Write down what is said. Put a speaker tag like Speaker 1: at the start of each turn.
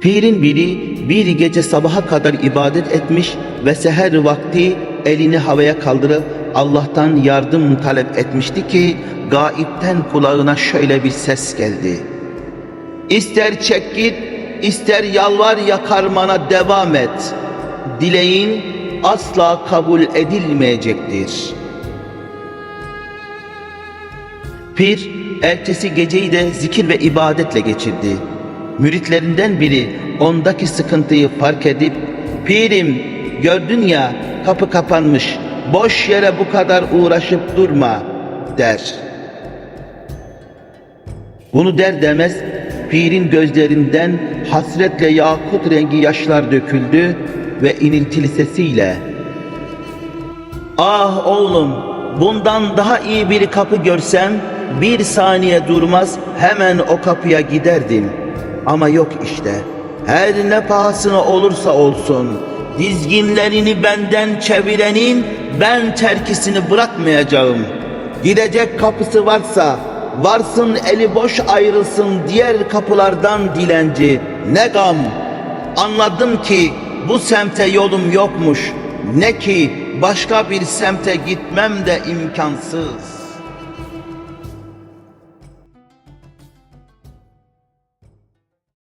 Speaker 1: Pirin biri bir gece sabaha kadar ibadet etmiş ve seher vakti elini havaya kaldırıp Allah'tan yardım talep etmişti ki gaipten kulağına şöyle bir ses geldi. İster çek git, ister yalvar yakarmana devam et. Dileğin asla kabul edilmeyecektir. Pir ertesi geceyi de zikir ve ibadetle geçirdi. Müritlerinden biri ondaki sıkıntıyı fark edip Pirim gördün ya kapı kapanmış boş yere bu kadar uğraşıp durma der. Bunu der demez pirin gözlerinden hasretle yakut rengi yaşlar döküldü ve iniltili sesiyle Ah oğlum bundan daha iyi bir kapı görsem bir saniye durmaz hemen o kapıya giderdim. Ama yok işte her ne pahasına olursa olsun dizginlerini benden çevirenin ben terkisini bırakmayacağım. Gidecek kapısı varsa varsın eli boş ayrılsın diğer kapılardan dilenci. Ne gam anladım ki bu semte yolum yokmuş. Ne ki başka bir semte gitmem de imkansız.